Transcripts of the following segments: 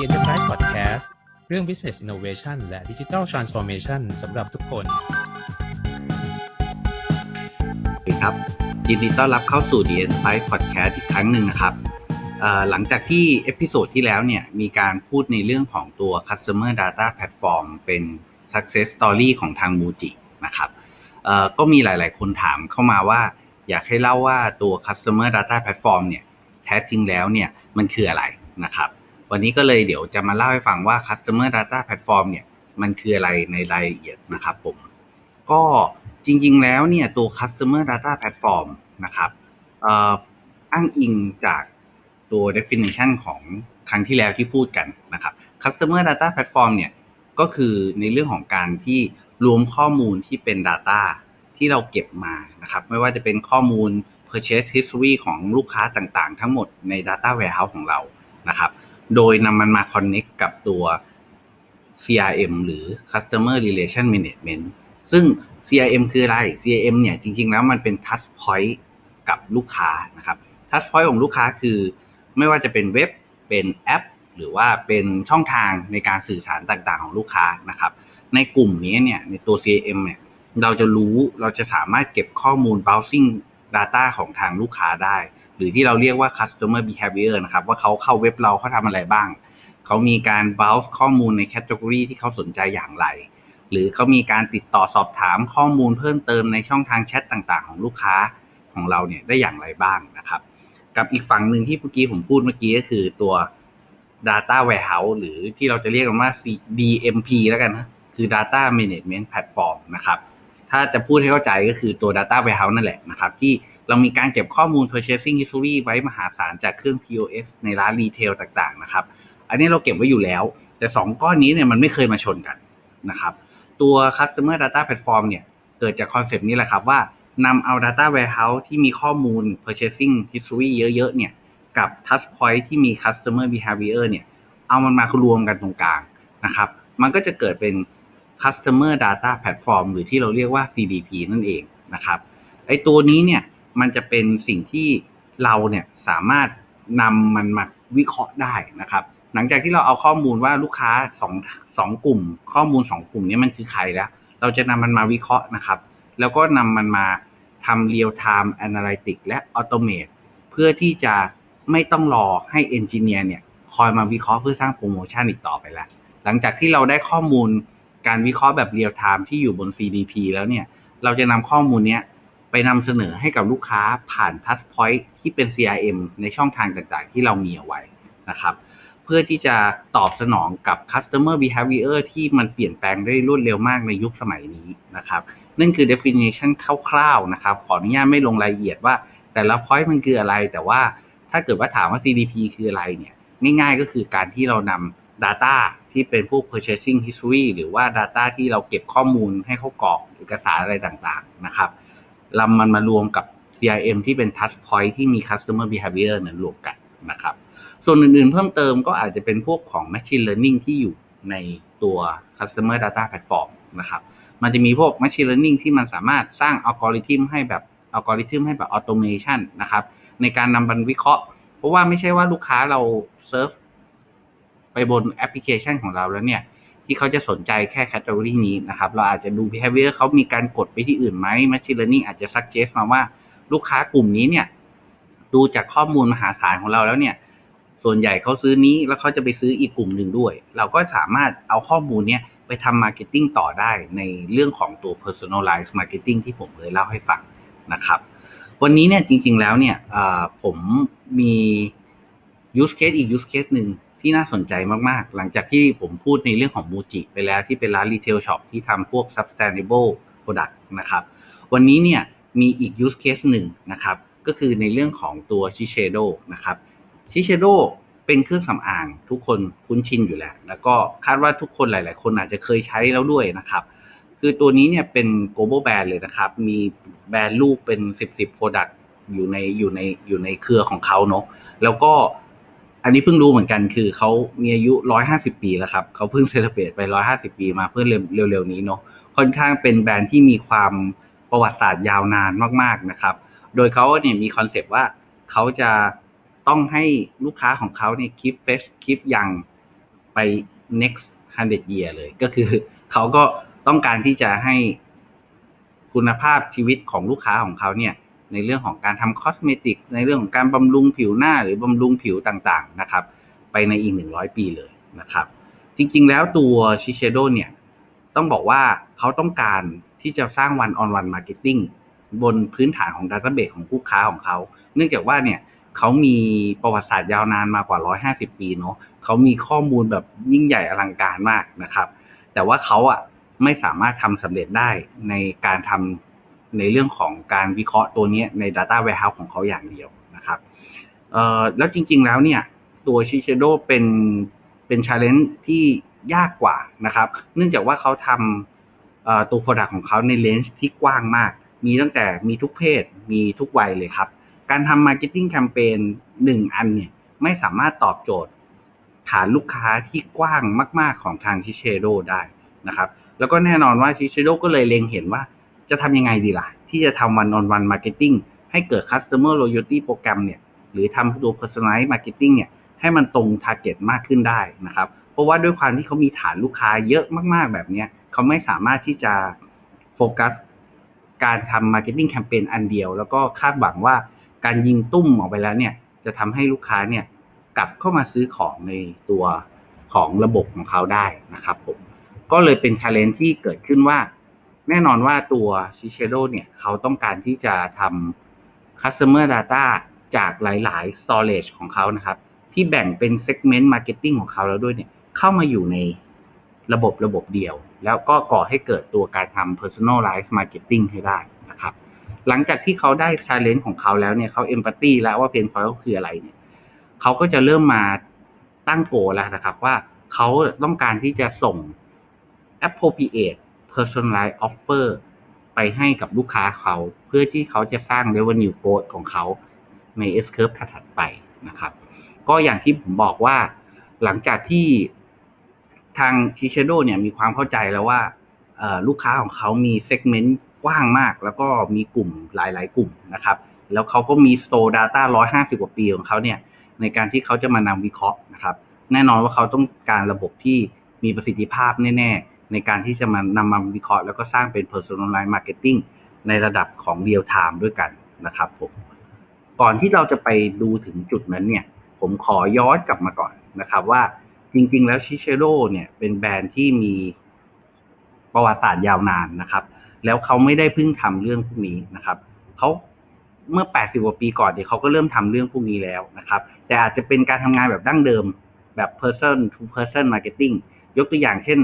The Enterprise Podcast เรื่อง Business Innovation และ Digital Transformation สำหรับทุกคนสวัสดีครับ ยินดีต้อนรับเข้าสู่ The Insight Podcast อีกครั้งหนึ่งนะครับ หลังจากที่เอพิโซดที่แล้วเนี่ยมีการพูดในเรื่องของตัว Customer Data Platform เป็น Success Story ของทาง Muji นะครับก็มีหลายๆ คนถามเข้ามาว่า อยากให้เล่าว่าตัว Customer Data Platform เนี่ยแท้จริงแล้วเนี่ยมันคืออะไรนะครับ วันนี้ก็เลยเดี๋ยวจะมาเล่าให้ฟังว่า Customer Data Platform เนี่ยมันคืออะไรในรายละเอียดนะครับผม ก็จริงๆแล้วเนี่ยตัว customer data platform นะครับออ้างอิงจากตัว definition ของครั้งที่แล้วที่พูดกันนะครับ customer data platform เนี่ยก็คือในเรื่องของการที่รวมข้อมูลที่เป็น data ที่เราเก็บมานะครับ ไม่ว่าจะเป็นข้อมูล purchase history ของลูกค้าต่างๆ ทั้งหมดใน data warehouse ของเรานะครับ โดยนำมันมา connect กับตัว CRM หรือ Customer Relation Management ซึ่ง CRM คืออะไร CRM เนี่ยจริง ๆ แล้วมันเป็น touch point กับลูกค้านะครับ touch point ของลูกค้าคือ ไม่ว่าจะเป็นเว็บ เป็นแอป หรือว่าเป็นช่องทางในการสื่อสารต่างๆ ของลูกค้านะครับ ในกลุ่มนี้เนี่ยในตัว CRM เนี่ยเราจะรู้เราจะสามารถเก็บข้อมูล browsing data ของทางลูกค้าได้ หรือที่เราเรียกว่า customer behavior นะครับ ว่าเขาเข้าเว็บเราเขาทำอะไรบ้าง เขามีการ browse ข้อมูลในแคตตา o r y ที่เขาสนใจอย่างไร หรือเขามีการติดต่อสอบถามข้อมูลเพิ่มเติมในช่องทางแชทต่างๆ ของลูกค้าของเราเนี่ยได้อย่างไรบ้างนะครับ กับอีกฝั่งหนึ่งที่เมื่อกี้ผมพูดเมื่อกี้ก็คือตัว Data Warehouse หรือที่เราจะเรียกกันว่า DMP แล้วกันนะคือ Data Management Platform นะครับ ถ้าจะพูดให้เข้าใจก็คือตัว Data Warehouse นั่นแหละนะครับที่ เรามีการเก็บข้อมูล Purchasing History ไว้มหาศาลจากเครื่อง POS ในร้านรีเทลต่างๆนะครับ อันนี้เราเก็บไว้อยู่แล้ว แต่ 2 ก้อนนี้เนี่ยมันไม่เคยมาชนกันนะครับ ตัว Customer Data Platform เนี่ยเกิดจากคอนเซปต์นี้แหละครับว่านำเอา Data Warehouse ที่มีข้อมูล Purchasing History เยอะๆเนี่ยกับ Touch Point ที่มี Customer Behavior เนี่ยเอามันมารวมกันตรงกลางนะครับ มันก็จะเกิดเป็น Customer Data Platform หรือที่เราเรียกว่า CDP นั่นเองนะครับไอตัวนี้เนี่ย มันจะเป็นสิ่งที่เราเนี่ยสามารถนำมันมาวิเคราะห์ได้นะครับ หลังจากที่เราเอาข้อมูลว่าลูกค้าสองสองกลุ่ม ข้อมูลสองกลุ่มนี้มันคือใครแล้ว เราจะนำมันมาวิเคราะห์นะครับ แล้วก็นำมันมาทำ real time analytics และ automate เพื่อที่จะไม่ต้องรอให้เอนจิเนียร์เนี่ยคอยมาวิเคราะห์เพื่อสร้างโปรโมชั่นอีกต่อไปแล้ว หลังจากที่เราได้ข้อมูลการวิเคราะห์แบบ real time ที่อยู่บน CDP แล้วเนี่ย เราจะนำข้อมูลเนี้ย ไปนำเสนอให้กับลูกค้าผ่าน touch point ที่เป็น CRM ในช่องทางต่างๆ ที่เรามีเอาไว้นะครับ เพื่อที่จะตอบสนองกับ customer behavior ที่มันเปลี่ยนแปลงได้รวดเร็วมากในยุคสมัยนี้นะครับ นั่นคือ definition คร่าวๆนะครับ ขออนุญาตไม่ลงรายละเอียดว่า แต่ละ point มันคืออะไร แต่ว่าถ้าเกิดว่าถามว่า CDP คืออะไรเนี่ย ง่ายๆก็คือการที่เรานำ data ที่เป็นพวก purchasing history หรือว่า data ที่เราเก็บข้อมูลให้เขากรอกเอกสารอะไรต่างๆนะครับ ลำมันมารวมกับ CRM ที่เป็น touch point ที่มี customer behavior นั้นรวมกันนะครับ ส่วนอื่นๆเพิ่มเติมก็อาจจะเป็นพวกของ Machine Learning ที่อยู่ในตัว Customer Data Platform นะครับ มันจะมีพวก Machine Learning ที่มันสามารถสร้างอัลกอริทึมให้แบบอัลกอริทึมให้แบบ Automation นะครับ ในการนำบันวิเคราะห์ เพราะว่าไม่ใช่ว่าลูกค้าเราเซิร์ฟไปบนแอปพลิเคชันของเราแล้วเนี่ย ที่เขาจะสนใจแค่แคตตา o r y นี้นะครับ เราอาจจะดู behavior เขามีการกดไปที่อื่นไหม Machine Learning อาจจะ suggest มาว่าลูกค้ากลุ่มนี้เนี่ย ดูจากข้อมูลมหาศาลของเราแล้วเนี่ย ส่วนใหญ่เขาซื้อนี้แล้วเขาจะไปซื้ออีกกลุ่มหนึ่งด้วย เราก็สามารถเอาข้อมูลเนี้ยไปทำมาร์เก็ตติ้งต่อได้ในเรื่องของตัว personalized marketing ที่ผมเคยเล่าให้ฟังนะครับ วันนี้เนี่ยจริง ๆแล้วเนี่ยผมมี use case อีก use case หนึ่ง ที่น่าสนใจมากๆ หลังจากที่ผมพูดในเรื่องของมูจิไปแล้วที่เป็นร้านรีเทลช็อปที่ทำพวก sustainable product นะครับ วันนี้เนี่ยมีอีก use case หนึ่งนะครับ ก็คือในเรื่องของตัว Shiseido นะครับชิเชโดเป็นเครื่องสำอางทุกคนคุ้นชินอยู่แล้ว แล้วก็คาดว่าทุกคนหลาย ๆ คนอาจจะเคยใช้แล้วด้วยนะครับ คือตัวนี้เนี่ยเป็น global brand เลยนะครับ มีแบรนด์ลูกเป็น 10 10 product อยู่ในอยู่ในอยู่ในเครือของเขาเนาะแล้วก็ อันนี้เพิ่งรู้เหมือนกันคือเขามีอายุ150ปีแล้วครับเขาเพิ่งเซเลบรตไป150ปีมาเพื่อเร็วๆนี้เนาะค่อนข้างเป็นแบรนด์ที่มีความประวัติศาสตร์ยาวนานมากๆนะครับ โดยเขาเนี่ยมีคอนเซปต์ว่าเขาจะต้องให้ลูกค้าของเขาเนี่ยคิดเฟสคิดยังไป next 100 year เลย ก็คือเขาก็ต้องการที่จะให้คุณภาพชีวิตของลูกค้าของเขาเนี่ย ในเรื่องของการทำคอสเมติกในเรื่องของการบำรุงผิวหน้าหรือบำรุงผิวต่างๆนะครับ ไปในอีก 100 ปีเลยนะครับ จริงๆ แล้วตัวชิเชโดเนี่ยต้องบอกว่าเขาต้องการที่จะสร้างวันออนวันมาร์เก็ตติ้งบนพื้นฐานของดัตเตอร์เบสของลูกค้าของเขา เนื่องจากว่าเนี่ยเขามีประวัติศาสตร์ยาวนานมากว่า 150 ปีเนาะเขามีข้อมูลแบบยิ่งใหญ่อลังการมากนะครับ แต่ว่าเขาอะไม่สามารถทำสำเร็จได้ในการทำ ในเรื่องของการวิเคราะห์ตัวนี้ใน Data Warehouse ของเขาอย่างเดียวนะครับแล้วจริงๆแล้วเนี่ยตัว Shiseido เป็นเป็น challenge ที่ยากกว่านะครับ เนื่องจากว่าเขาทำตัว Product ของเขาในเลนส์ที่กว้างมาก มีตั้งแต่มีทุกเพศมีทุกวัยเลยครับ การทำ Marketing Campaign หนึ่งอันเนี่ยไม่สามารถตอบโจทย์ฐานลูกค้าที่กว้างมาก ๆของทางชิเชโดได้นะครับ แล้วก็แน่นอนว่าชิเชโดก็เลยเล็งเห็นว่า จะทำยังไงดีล่ะ ที่จะทำวันออนวันมาร์เก็ตติ้งให้เกิด Customer Loyalty โปรแกรมเนี่ยหรือทำตัว Personalized Marketing เนี่ยให้มันตรง Target มากขึ้นได้นะครับ เพราะว่าด้วยความที่เขามีฐานลูกค้าเยอะมากๆแบบนี้เขาไม่สามารถที่จะโฟกัสการทำ Marketing Campaign อันเดียว แล้วก็คาดหวังว่าการยิงตุ้มออกไปแล้วเนี่ยจะทำให้ลูกค้าเนี่ยกลับเข้ามาซื้อของในตัวของระบบของเขาได้นะครับผมก็เลยเป็น challenge ที่เกิดขึ้นว่า แน่นอนว่าตัว Shiseido เนี่ยเขาต้องการที่จะทำ customer data จากหลาย ๆ storage ของเขานะครับ ที่แบ่งเป็น segment marketing ของเขาแล้วด้วยเนี่ยเข้ามาอยู่ในระบบระบบเดียว แล้วก็ก่อให้เกิดตัวการทำ personalized marketing ให้ได้นะครับ หลังจากที่เขาได้ challenge ของเขาแล้วเนี่ยเขา empathy แล้วว่า pain point ก็คืออะไรเนี่ยเขาก็จะเริ่มมาตั้งโกแล้วนะครับว่าเขาต้องการที่จะส่ง appropriate personalized offer ไปให้กับลูกค้าเขาเพื่อที่เขาจะสร้าง revenue growth ของเขาใน S curve ถัดไปนะครับ ก็อย่างที่ผมบอกว่าหลังจากที่ทาง Shiseido เนี่ยมีความเข้าใจแล้วว่าลูกค้าของเขามี segment กว้างมาก แล้วก็มีกลุ่มหลาย ๆ กลุ่มนะครับ แล้วเขาก็มี store data 150 กว่าปีของเขาเนี่ยในการที่เขาจะมานำวิเคราะห์นะครับ แน่นอนว่าเขาต้องการระบบที่มีประสิทธิภาพแน่ ๆ ในการที่จะมานำมาวิเคราะห์แล้วก็สร้างเป็น personalized marketing ในระดับของ real time ด้วยกันนะครับผมก่อนที่เราจะไปดูถึงจุดนั้นเนี่ย ผมขอย้อนกลับมาก่อนนะครับว่าจริง ๆ แล้วชิเชโ o เนี่ยเป็นแบรนด์ที่มีประวัติศาสตร์ยาวนานนะครับ แล้วเขาไม่ได้เพิ่งทำเรื่องพวกนี้นะครับเขาเมื่อ 80 กว่าปีก่อนเนี่ยเขาก็เริ่มทำเรื่องพวกนี้แล้วนะครับ แต่อาจจะเป็นการทำงานแบบดั้งเดิมแบบ person to person marketing ยกตัวอย่างเช่น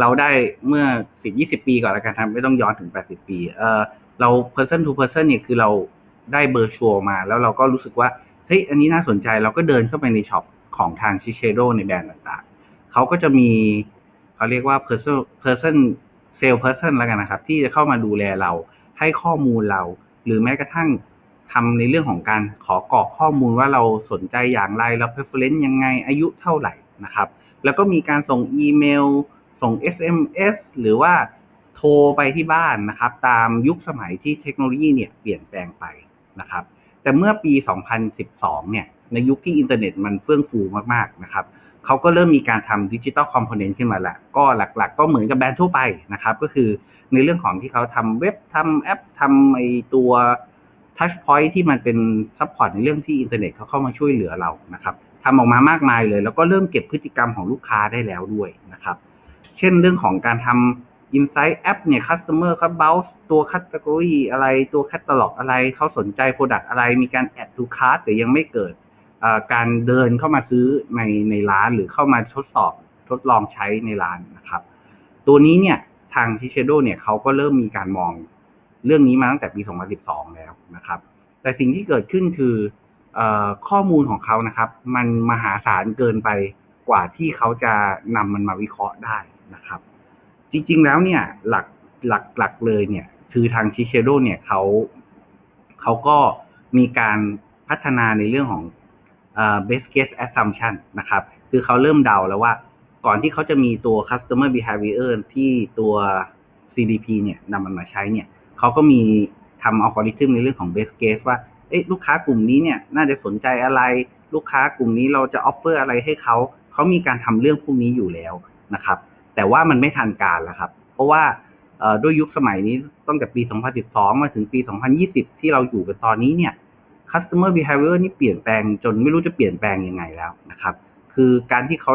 เราได้เมื่อ10-20ปีก่อนแล้วกันครับไม่ต้องย้อนถึง80ปีเออเรา person to person เนี่ยคือเราได้เบอร์ชัวมา แล้วเราก็รู้สึกว่าเฮ้ยอันนี้น่าสนใจเราก็เดินเข้าไปในช็อปของทาง Shiseido ในแบรนด์ต่างๆ เขาก็จะมีเขาเรียกว่า person person sales person แล้วกันนะครับ ที่จะเข้ามาดูแลเราให้ข้อมูลเรา หรือแม้กระทั่งทำในเรื่องของการขอกรอกข้อมูลว่าเราสนใจอย่างไรเรา preference ยังไงอายุเท่าไหร่นะครับ แล้วก็มีการส่งอีเมล ส่ง SMS หรือว่าโทรไปที่บ้านนะครับ ตามยุคสมัยที่เทคโนโลยีเนี่ยเปลี่ยนแปลงไปนะครับ แต่เมื่อปี 2012 เนี่ย ในยุคที่อินเทอร์เน็ตมันเฟื่องฟูมากๆนะครับเขาก็เริ่มมีการทำดิจิ t a ลคอมโพเนนต์ขึ้นมาล้วก็หลักๆ ก็เหมือนกับแบรนด์ทั่วไปนะครับ ก็คือในเรื่องของที่เขาทำเว็บทำแอปทำไอตัวทัชพอยท์ที่มันเป็นซัพพอร์ตในเรื่องที่อินเทอร์เน็ตเขาเข้ามาช่วยเหลือเรานะครับทำออกมามากมายเลย แล้วก็เริ่มเก็บพฤติกรรมของลูกค้าได้แล้วด้วยนะครับ เช่นเรื่องของการทำ Insight App เนี่ย Customer เขา bounce ตัว Category อะไรตัว Catalog อะไรเขาสนใจ Product อะไรมีการ Add to Cart แต่ยังไม่เกิดการเดินเข้ามาซื้อในในร้านหรือเข้ามาทดสอบทดลองใช้ในร้านนะครับ ตัวนี้เนี่ยทาง Shiseido เนี่ยเขาก็เริ่มมีการมองเรื่องนี้มาตั้งแต่ปี 2012 แล้วนะครับ แต่สิ่งที่เกิดขึ้นคืออข้อมูลของเขานะครับ มันมหาศาลเกินไปกว่าที่เขาจะนำมันมาวิเคราะห์ได้ นะครับ จริงๆแล้วเนี่ยหลักหลักหลักเลยเนี่ยคือทาง Shiseido เนี่ยเขาเขาก็มีการพัฒนาในเรื่องของ best case assumption นะครับ คือเขาเริ่มเดาแล้วว่าก่อนที่เขาจะมีตัว customer behavior ที่ตัว CDP เนี่ยนำมันมาใช้เนี่ยเขาก็มีทำอัลกอริทึมในเรื่องของ best case ว่าเอ๊ะลูกค้ากลุ่มนี้เนี่ยน่าจะสนใจอะไร ลูกค้ากลุ่มนี้เราจะ offer อะไรให้เขา เขามีการทำเรื่องพวกนี้อยู่แล้วนะครับ แต่ว่ามันไม่ทันการแล้วครับ เพราะว่าด้วยยุคสมัยนี้ตั้งแต่ปี 2012 มาถึงปี 2020 ที่เราอยู่กันตอนนี้เนี่ย customer behavior นี่เปลี่ยนแปลงจนไม่รู้จะเปลี่ยนแปลงยังไงแล้วนะครับ คือการที่เขา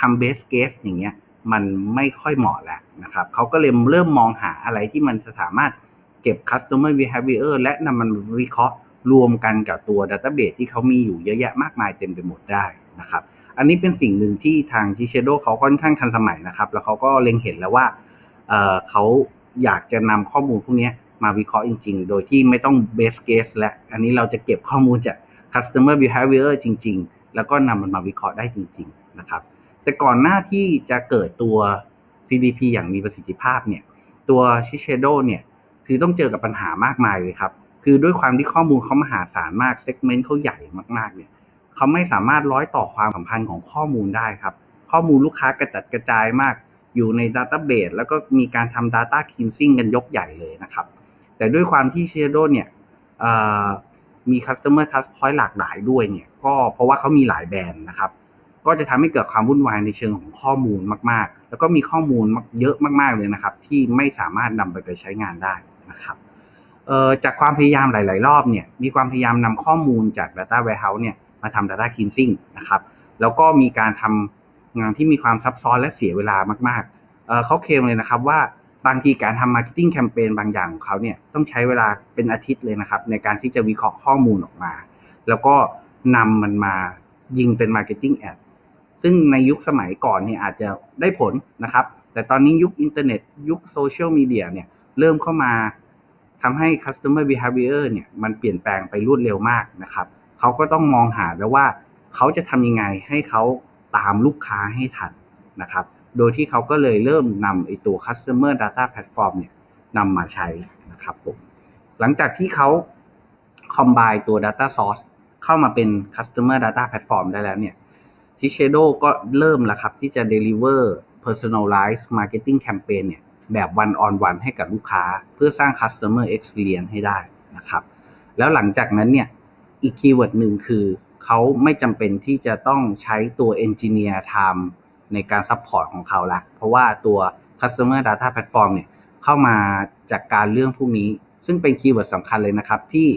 ทำ base case อย่างเงี้ยมันไม่ค่อยเหมาะแล้วนะครับเขาก็เลยเริ่มมองหาอะไรที่มันจะสามารถเก็บ customer behavior และนำมันวิเคราะห์รวมกันกับตัว database ที่เขามีอยู่เยอะแยะมากมายเต็มไปหมดได้นะครับ อันนี้เป็นสิ่งหนึ่งที่ทาง Shiseido เขาค่อนข้างทันสมัยนะครับ แล้วเขาก็เล็งเห็นแล้วว่าเเขาอยากจะนำข้อมูลพวกนี้มาวิเคราะห์จริง ๆ โดยที่ไม่ต้อง base case และ อันนี้เราจะเก็บข้อมูลจาก customer behavior จริง ๆ แล้วก็นำมันมาวิเคราะห์ได้จริง ๆ นะครับ แต่ก่อนหน้าที่จะเกิดตัว CDP อย่างมีประสิทธิภาพเนี่ย ตัว Shiseido เนี่ย คือต้องเจอกับปัญหามากมายเลยครับ คือด้วยความที่ข้อมูลเขามหาศาลมาก เซกเมนต์เขาใหญ่มากๆ เนี่ย เขาไม่สามารถร้อยต่อความสัมพันธ์ของข้อมูลได้ครับ ข้อมูลลูกค้ากระจัดกระจายมาก อยู่ใน Database แล้วก็มีการทำ Data Cleansing กันยกใหญ่เลยนะครับ แต่ด้วยความที่ Shiseido เนี่ยมี Customer Touch Point หลากหลายด้วยเนี่ยก็เพราะว่าเขามีหลายแบรนด์นะครับ ก็จะทำให้เกิดความวุ่นวายในเชิงของข้อมูลมากๆ แล้วก็มีข้อมูลเยอะมากๆเลยนะครับ ที่ไม่สามารถนำไปไปใช้งานได้นะครับจากความพยายามหลาย ๆ รอบเนี่ยมีความพยายามนำข้อมูลจาก Data Warehouse เนี่ย มาทำ Data Cleansing นะครับ แล้วก็มีการทำงานที่มีความซับซ้อนและเสียเวลามากๆเเขาเคลมเลยนะครับว่าบางทีการทำมาร์เก็ตติ้งแคมเปญบางอย่างของเขาเนี่ยต้องใช้เวลาเป็นอาทิตย์เลยนะครับ ในการที่จะวิเคราะห์ข้อมูลออกมา แล้วก็นำมันมายิงเป็นมาร์เก็ตติ้งแอดซึ่งในยุคสมัยก่อนเนี่ยอาจจะได้ผลนะครับ แต่ตอนนี้ยุคอินเทอร์เน็ต ยุคโซเชียลมีเดียเนี่ยเริ่มเข้ามาทำให้ customer behavior เนี่ยมันเปลี่ยนแปลงไปรวดเร็วมากนะครับ เขาก็ต้องมองหาแล้วว่าเขาจะทำยังไงให้เขาตามลูกค้าให้ทันนะครับ โดยที่เขาก็เลยเริ่มนำไอตัว customer data platform เนี่ยนำมาใช้นะครับผมหลังจากที่เขา combine ตัว data source เข้ามาเป็น customer data platform ได้แล้วเนี่ยที่ Shadow ก็เริ่มแล้วครับที่จะ deliver personalized marketing campaign เนี่ยแบบ one on one ให้กับลูกค้า เพื่อสร้าง customer experience ให้ได้นะครับ แล้วหลังจากนั้นเนี่ย อีกคีย์เวิร์ดหนึ่งคือเขาไม่จำเป็นที่จะต้องใช้ตัว engineer time ในการ support ของเขาละ เพราะว่าตัว customer data platform เนี่ยเข้ามาจากการเรื่องพวกนี้ ซึ่งเป็นคีย์เวิร์ดสำคัญเลยนะครับ ที่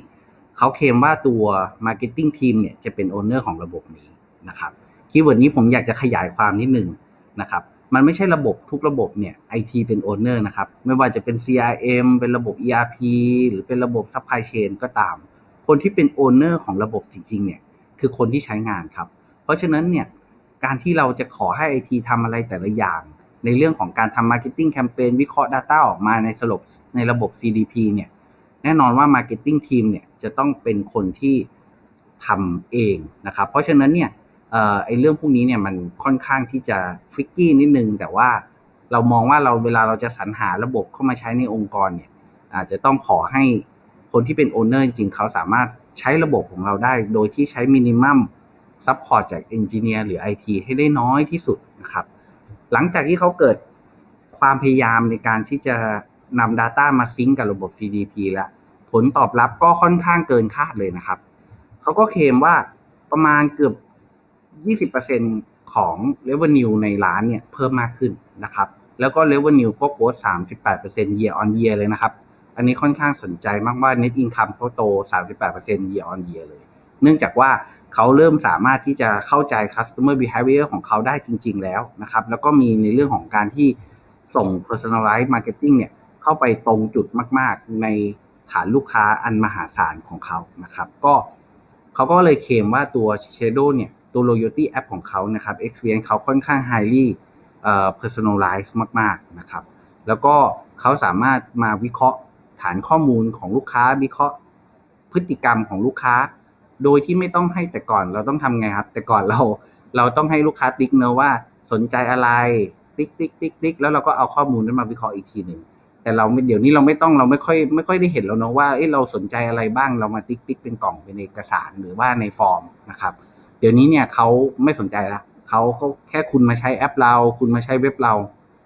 เขาเคลมว่าตัว marketing team เนี่ยจะเป็น owner ของระบบนี้นะครับคีย์เวิร์ดนี้ผมอยากจะขยายความนิดนึงนะครับมันไม่ใช่ระบบทุกระบบเนี่ย IT เป็น owner นะครับ ไม่ว่าจะเป็น CRM เป็นระบบ ERP หรือเป็นระบบ supply chain ก็ตาม คนที่เป็น owner ของระบบจริงๆเนี่ยคือคนที่ใช้งานครับ เพราะฉะนั้นเนี่ยการที่เราจะขอให้ IT ทำอะไรแต่ละอย่าง ในเรื่องของการทำ marketing campaign วิเคราะห์ data ออกมาในสลบในระบบ CDP เนี่ยแน่นอนว่า marketing team เนี่ยจะต้องเป็นคนที่ทำเองนะครับ เพราะฉะนั้นเนี่ยเอ่อไอเรื่องพวกนี้เนี่ยมันค่อนข้างที่จะฟริกกี้นิดนึง แต่ว่าเรามองว่าเราเวลาเราจะสรรหาระบบเข้ามาใช้ในองค์กรเนี่ยอาจจะต้องขอให้ คนที่เป็นโอนเนอร์จริงๆ เขาสามารถใช้ระบบของเราได้ โดยที่ใช้มินิมัมซัพพอร์ตจากเอนจิเนียร์หรือ IT ให้ได้น้อยที่สุดนะครับ หลังจากที่เขาเกิดความพยายามในการที่จะนำ Data มาซิงก์กับระบบ CDP แล้ว ผลตอบรับก็ค่อนข้างเกินคาดเลยนะครับ เขาก็เคลมว่าประมาณเกือบ 20%ของ revenue ในร้านเนี่ยเพิ่มมากขึ้นนะครับ แล้วก็ revenue ก็โกรธ38% year on year เลยนะครับ อันนี้ค่อนข้างสนใจมากว่า net income เขาโต 38% year on year เลย เนื่องจากว่าเขาเริ่มสามารถที่จะเข้าใจ customer behavior ของเขาได้จริง ๆ แล้วนะครับ แล้วก็มีในเรื่องของการที่ส่ง personalized marketing เนี่ยเข้าไปตรงจุดมาก ๆ ในฐานลูกค้าอันมหาศาลของเขานะครับ ก็เขาก็เลยเคลมว่าตัว Shadow เนี่ยตัว loyalty app ของเขานะครับ experience เขาค่อนข้าง highly เอ่อ personalize มาก ๆ นะครับ แล้วก็เขาสามารถมาวิเคราะห์ ฐานข้อมูลของลูกค้าวิเคราะห์พฤติกรรมของลูกค้า โดยที่ไม่ต้องให้แต่ก่อนเราต้องทำไงครับ แต่ก่อนเราเราต้องให้ลูกค้าติ๊กเนะว่าสนใจอะไรติ๊กติ๊กติ๊กติ๊กแล้วเราก็เอาข้อมูลนั้นมาวิเคราะห์อีกทีหนึ่งแต่เราเดี๋ยวนี้เราไม่ต้องเราไม่ค่อยไม่ค่อยได้เห็นแล้วเนอะว่าเอ้เราสนใจอะไรบ้างเรามาติ๊กติ๊กเป็นกล่องเป็นเอกสารหรือว่าในฟอร์มนะครับ เดี๋ยวนี้เนี่ยเขาไม่สนใจละเขาเขาแค่คุณมาใช้แอปเรา คุณมาใช้เว็บเรา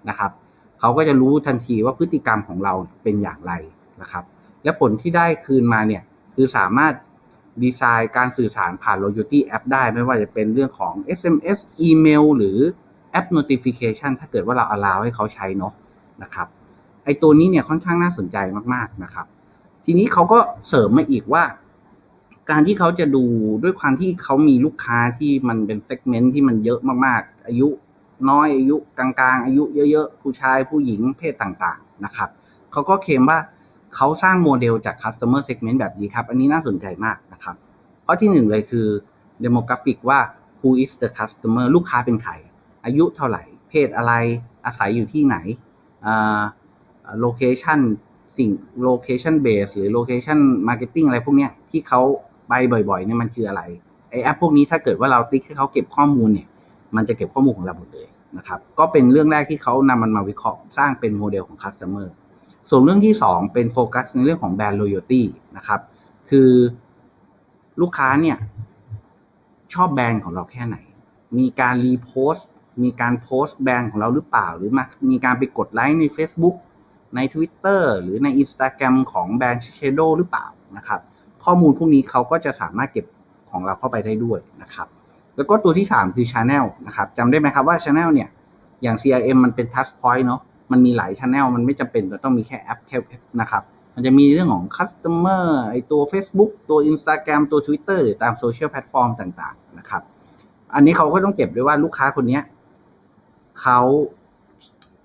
นะครับเขาก็จะรู้ทันทีว่าพฤติกรรมของเราเป็นอย่างไร นะครับ และผลที่ได้คืนมาเนี่ยคือสามารถดีไซน์การสื่อสารผ่าน loyalty app ได้ไม่ว่าจะเป็นเรื่องของ SMS อีเมลหรือแอป notification ถ้าเกิดว่าเรา allow ให้เขาใช้เนาะนะครับไอตัวนี้เนี่ยค่อนข้างน่าสนใจมากๆนะครับ ทีนี้เขาก็เสริมมาอีกว่า การที่เขาจะดูด้วยความที่เขามีลูกค้าที่มันเป็นเซกเมนต์ที่มันเยอะมากๆ อายุน้อยอายุกลางๆ อายุเยอะๆ ผู้ชายผู้หญิงเพศต่างๆนะครับเขาก็เคลมว่า เขาสร้างโมเดลจาก customer segment แบบนี้ครับ อันนี้น่าสนใจมากนะครับ ข้อที่หนึ่งเลยคือ demographic ว่า who is the customer ลูกค้าเป็นใคร อายุเท่าไหร่ เพศอะไร อาศัยอยู่ที่ไหนอ location สิ่ง location base หรือ location marketing อะไรพวกเนี้ยที่เขาไปบ่อยๆเนี่ยมันคืออะไร ไอแอปพวกนี้ถ้าเกิดว่าเราติ๊กให้เขาเก็บข้อมูลเนี่ย มันจะเก็บข้อมูลของเราหมดเลยนะครับ ก็เป็นเรื่องแรกที่เขานำมันมาวิเคราะห์สร้างเป็นโมเดลของ customer ส่วนเรื่องที่ 2 เป็นโฟกัสในเรื่องของแบรนด์ loyalty นะครับ คือลูกค้าเนี่ย ชอบแบรนด์ของเราแค่ไหน มีการรีโพสต์มีการโพสต์แบรนด์ของเราหรือเปล่า หรือมามีการไปกดไลค์ใน Facebook ใน Twitter หรือใน Instagram ของแบรนด์ Shadow หรือเปล่านะครับ ข้อมูลพวกนี้เขาก็จะสามารถเก็บของเราเข้าไปได้ด้วยนะครับ แล้วก็ตัวที่ 3 คือ Channel นะครับจำได้ไหมครับว่า Channel เนี่ย อย่าง CRM มันเป็น Touch Point เนาะ มันมีหลาย Channel มันไม่จำเป็นจะต้องมีแค่แอปแค่แอปนะครับมันจะมีเรื่องของ Customer ไอตัว Facebook ตัว Instagram ตัว Twitter หรือตามโซเชียลแพลตฟอร์มต่างๆนะครับ อันนี้เขาก็ต้องเก็บด้วยว่าลูกค้าคนนี้เขา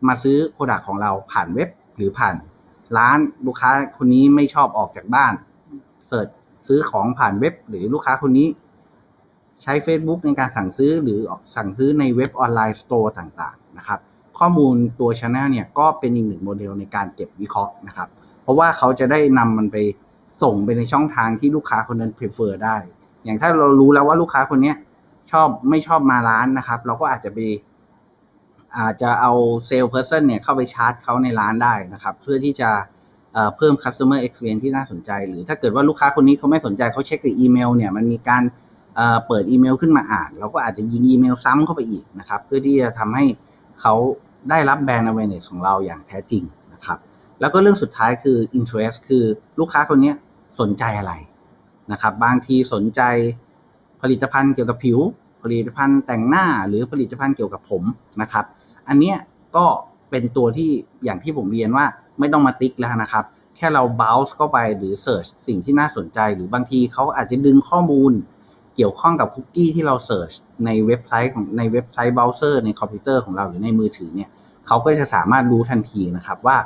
มาซื้อโปรดักของเราผ่านเว็บหรือผ่านร้านลูกค้าคนนี้ไม่ชอบออกจากบ้านเสิร์ชซื้อของผ่านเว็บ หรือลูกค้าคนนี้ ใช้ Facebook ในการสั่งซื้อหรือสั่งซื้อในเว็บออนไลน์สโตร์ต่างๆนะครับ ข้อมูลตัว Channel เนี่ยก็เป็นอีกหนึ่งโมเดลในการเก็บวิเคราะห์นะครับ เพราะว่าเขาจะได้นำมันไปส่งไปในช่องทางที่ลูกค้าคนนั้น prefer ได้ อย่างถ้าเรารู้แล้วว่าลูกค้าคนนี้ชอบไม่ชอบมาร้านนะครับ เราก็อาจจะไปอาจจะเอาเซลล์เพอร์เซนเนี่ยเข้าไปชาร์จเขาในร้านได้นะครับ เพื่อที่จะเพิ่ม customer experience ที่น่าสนใจ หรือถ้าเกิดว่าลูกค้าคนนี้เขาไม่สนใจเขาเช็คในอีเมลเนี่ยมันมีการเอ่อเปิดอีเมลขึ้นมาอ่าน เราก็อาจจะยิงอีเมลซ้ำเข้าไปอีกนะครับ เพื่อที่จะทำให้เขา ได้รับแบรนด์ awareness ของเราอย่างแท้จริงนะครับ แล้วก็เรื่องสุดท้ายคือ interest คือลูกค้าคนนี้สนใจอะไรนะครับ บางทีสนใจผลิตภัณฑ์เกี่ยวกับผิว ผลิตภัณฑ์แต่งหน้าหรือผลิตภัณฑ์เกี่ยวกับผมนะครับ อันเนี้ยก็เป็นตัวที่อย่างที่ผมเรียนว่าไม่ต้องมาติ๊กแล้วนะครับ แค่เรา bounce เข้าไปหรือ search สิ่งที่น่าสนใจ หรือบางทีเขาอาจจะดึงข้อมูล เกี่ยวข้องกับคุกกี้ที่เรา search ในเว็บไซต์ของในเว็บไซต์เบราว์เซอร์ในคอมพิวเตอร์ของเราหรือในมือถือเนี่ยเขาก็จะสามารถรู้ทันทีนะครับว่า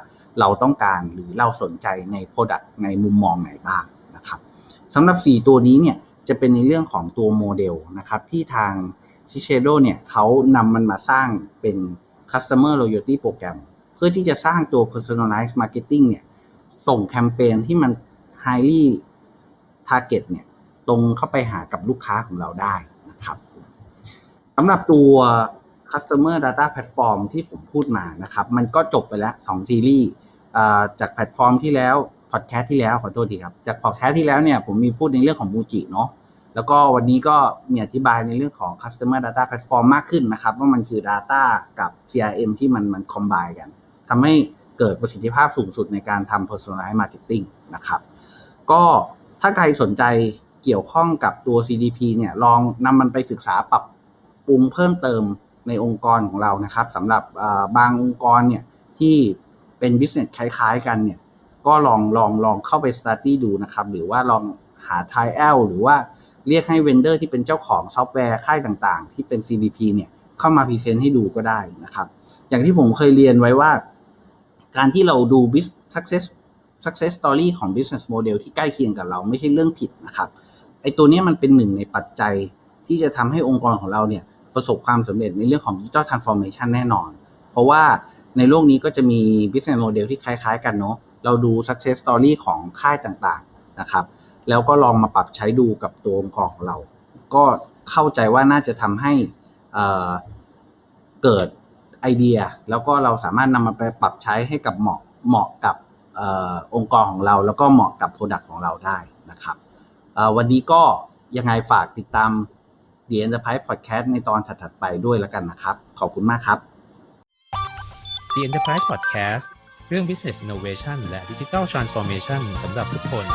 เราต้องการหรือเราสนใจใน Product ในมุมมองไหนบ้างนะครับสำหรับ 4 ตัวนี้เนี่ยจะเป็นในเรื่องของตัวโมเดลนะครับที่ทาง s h i s h a d o เนี่ยเขานำมันมาสร้างเป็น Customer Loyalty Program เพื่อที่จะสร้างตัว Personalized Marketing เนี่ยส่งแคมเปญที่มัน highly target เนี่ย ตรงเข้าไปหากับลูกค้าของเราได้นะครับสำหรับตัว Customer Data Platform ที่ผมพูดมานะครับ มันก็จบไปแล้ว2ซีรีส์จากแพลตฟอร์มที่แล้วพอดแคสต์ที่แล้วขอโทษทีครับ จากพอดแคสต์ที่แล้วเนี่ยผมมีพูดในเรื่องของมูจิเนาะแล้วก็วันนี้ก็มีอธิบายในเรื่องของ Customer Data Platform มากขึ้นนะครับ ว่ามันคือ Data กับ CRM ที่มันมันคอมไบกันทำให้เกิดประสิทธิภาพสูงสุดในการทำ Personalized Marketing นะครับ ก็ถ้าใครสนใจ เกี่ยวข้องกับตัว CDP เนี่ยลองนำมันไปศึกษาปรับปรุงเพิ่มเติมในองค์กรของเรานะครับสำหรับบางองค์กรเนี่ยที่เป็น business คล้ายๆกันเนี่ยก็ลองลองลองเข้าไป study ดูนะครับ หรือว่าลองหา trial หรือว่าเรียกให้ vendor ที่เป็นเจ้าของซอฟต์แวร์ค่ายต่างๆ ที่เป็น CDP เนี่ยเข้ามาพรีเซนต์ให้ดูก็ได้นะครับ อย่างที่ผมเคยเรียนไว้ว่า การที่เราดู business success success story ของ business model ที่ใกล้เคียงกับเราไม่ใช่เรื่องผิดนะครับ ไอ้ตัวนี้มันเป็นหนึ่งในปัจจัยที่จะทำให้องค์กรของเราเนี่ยประสบความสำเร็จในเรื่องของ digital transformation แน่นอน เพราะว่าในโลกนี้ก็จะมี business model ที่คล้ายๆ กันเนาะเราดู success story ของค่ายต่างๆนะครับแล้วก็ลองมาปรับใช้ดูกับตัวองค์กรของเรา ก็เข้าใจว่าน่าจะทำให้เอ่อเกิดไอเดีย แล้วก็เราสามารถนำมาไปปรับใช้ให้กับเหมาะเหมาะกับอองค์กรของเรา แล้วก็เหมาะกับ Product ของเราได้นะครับ วันนี้ก็ยังไงฝากติดตาม The Enterprise Podcast ในตอนถัดๆไปด้วยแล้วกันนะครับ ขอบคุณมากครับ The Enterprise Podcast เรื่อง Business Innovation และ Digital Transformation สำหรับทุกคน